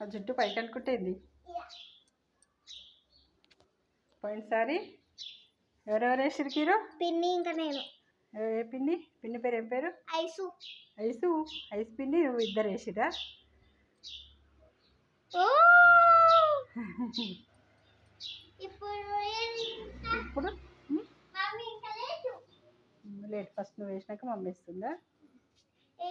ఆ జుట్టు పైకి అనుకుంటేంది పోయినసారి ఎవరెవరు వేసారు కీరో? పిన్ని ఇంకా నేను. ఏ పిన్ని? పిన్ని పేరు ఏం పేరు? ఐసు. ఐసు? ఐస్ పిన్ని నువ్వు ఇద్దరు వేసిరా ఇప్పుడు లేట్ ఫస్ట్ నువ్వు వేసినాక మమ్మీ ఇస్తుందా ఏ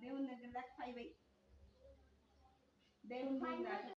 దేవుని దగ్గర దాకా ఫైవ్ అయ్యి దేవుని దగ్గర దాకా